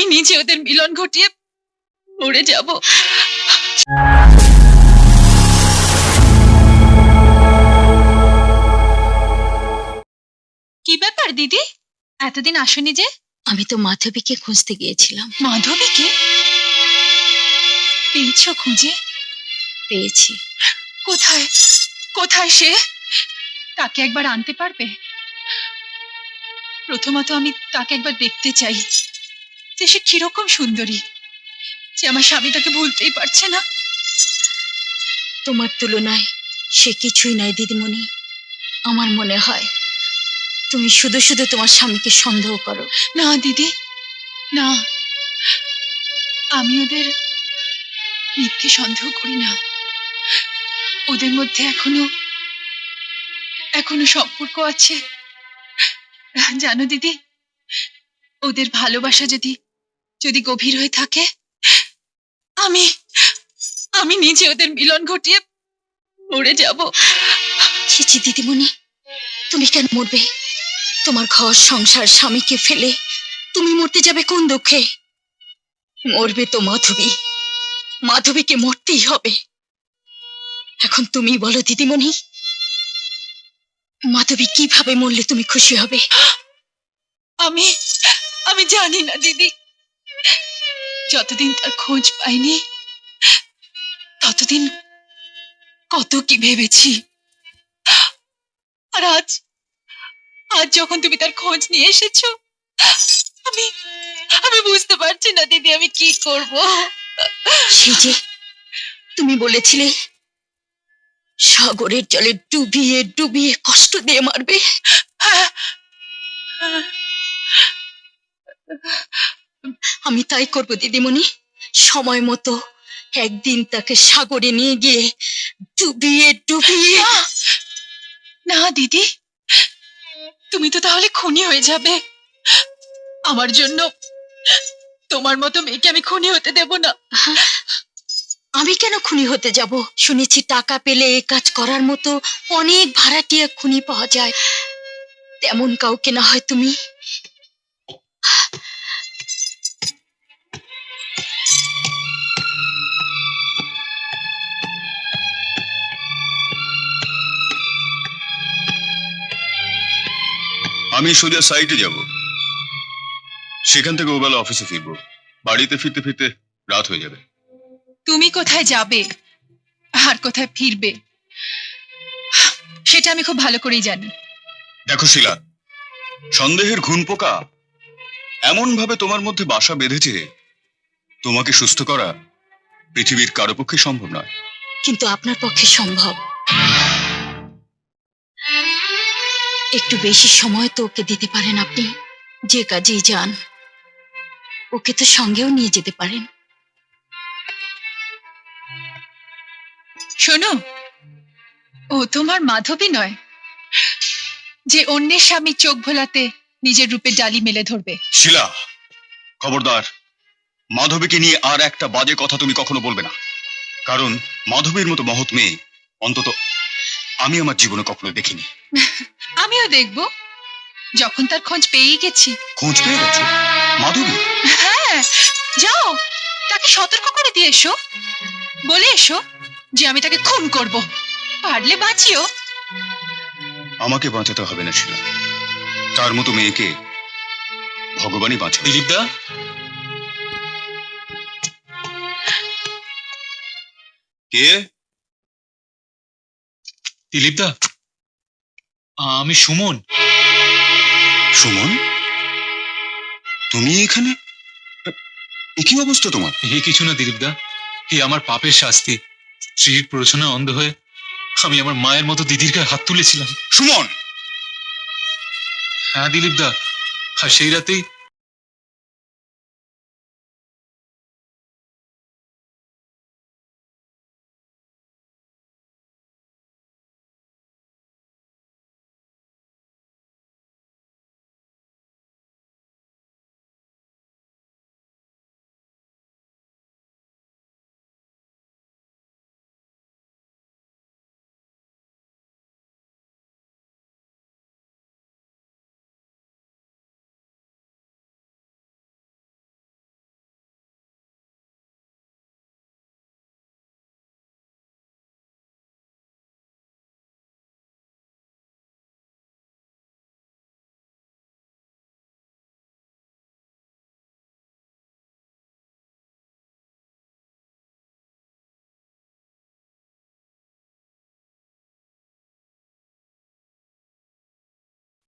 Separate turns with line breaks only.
আমি নিজে ওদের মিলন ঘটিয়ে মরে যাব। কি ব্যাপার দিদি? এতদিন আসনি যে?
আমি তো মাধবীকে খুঁজতে গিয়েছিলাম।
মাধবীকে? পেয়েছ খুঁজে?
পেয়েছি।
কোথায়? কোথায় সে? তাকে একবার আনতে পারবে? প্রথমত আমি তাকে একবার দেখতে চাই। যে সে কীরকম সুন্দরী। যে আমার স্বামী তাকে ভুলতেই পারছে না।
তোমার তুলনায় সে কিছুই নাই দিদিমণি। আমার মনে হয় তুমি শুধু শুধু তোমার স্বামীকে সন্দেহ করো।
না, দিদি, না। আমি ওদের মিথ্যে সন্দেহ করি না। ওদের মধ্যে এখনও এখনও সম্পর্ক আছে। জানো দিদি, ওদের ভালোবাসা যদি যদি গভীর হয়ে থাকে আমি আমি নিজে ওদের মিলন ঘটিয়ে মরে যাব।
ছি ছি দিদিমণি তুমি কেন মরবে? তোমার ঘর সংসার স্বামীকে ফেলে তুমি মরতে যাবে কোন দুঃখে? মরবে তো মাধবী। মাধবীকে মরতেই হবে। এখন তুমি বলো দিদিমণি মাধবী কীভাবে মরলে তুমি খুশি হবে?
আমি আমি জানি না দিদি। যতদিন তার খোঁজ পাইনি ততদিন কত কি ভেবেছি। আর আজ আজ যখন তুমি তার খোঁজ নিয়ে এসেছ আমি আমি বুঝতে পারছি না দিদি আমি কি করব।
সে যে তুমি বলেছিলে সাগরের জলে ডুবিয়ে ডুবিয়ে কষ্ট দিয়ে মারবে। আমি তাই করব দিদিমণি। সময় মতো একদিন তাকে সাগরে নিয়ে গিয়ে ডুবিয়ে ডুবিয়ে।
না, দিদি। তুমি তো তাহলে খুনি হয়ে যাবে। আমার জন্য তোমার মতো মেয়েকে আমি খুনি হতে দেব না।
আমি কেন খুনি হতে যাব? শুনেছি টাকা পেলে এ কাজ করার মতো অনেক ভাড়াটিয়া খুনি পাওয়া যায়। তেমন কাউকে না হয় তুমি
আমি সোজা সাইটে যাব। সেখান থেকে ওবেলা অফিসে ফিরবো। বাড়িতে ফিরতে ফিরতে রাত হয়ে যাবে।
তুমি কোথায় যাবে? আর কোথায় ফিরবে? সেটা আমি খুব ভালো করেই জানি।
দেখো শিলা সন্দেহের ঘুণ পোকা এমন ভাবে তোমার মধ্যে বাসা বেঁধেছে তোমাকে সুস্থ করা পৃথিবীর কারও পক্ষে সম্ভব নয়।
কিন্তু আপনার পক্ষে সম্ভব। একটু বেশি সময় তো ওকে দিতে পারেন আপনি। যে কাজেই যান। ওকে তো সঙ্গেও নিয়ে যেতে পারেন।
শোনো ও তোমার মাধবী নয়। যে অন্যের স্বামী চোখ ভোলাতে নিজের রূপে ডালি মেলে ধরবে।
শিলা খবরদার মাধবীকে নিয়ে আর একটা বাজে কথা তুমি কখনো বলবে না। কারণ মাধবীর মতো মহৎ মেয়ে অন্তত আমি আমার জীবনে কখনো দেখিনি।
আমিও দেখব। যখন তার খোঁজ পেয়েই গেছি।
খোঁজ পেয়ে গেছো? মাধবী
হ্যাঁ যাও তাকে সতর্ক করে দিয়ে এসো। বলে এসো যে আমি তাকে খুন করব। পারলে বাঁচিও।
আমাকে বাঁচাতে হবে না শিলা। তার মতো মেয়েকে ভগবানই বাঁচাবে।
দিলীপদা?
কে?
দিলীপদা? আমি সুমন।
সুমন? তুমি এখানে? কি অবস্থা তোমার?
এ কিছু না দিলীপদা। এ আমার পাপের শাস্তি। স্ত্রীর প্ররোচনা অন্ধ হয়ে আমি আমার মায়ের মতো দিদির গায়ে হাত তুলেছিলাম।
সুমন!
হ্যাঁ দিলীপদা। আর সেই রাতেই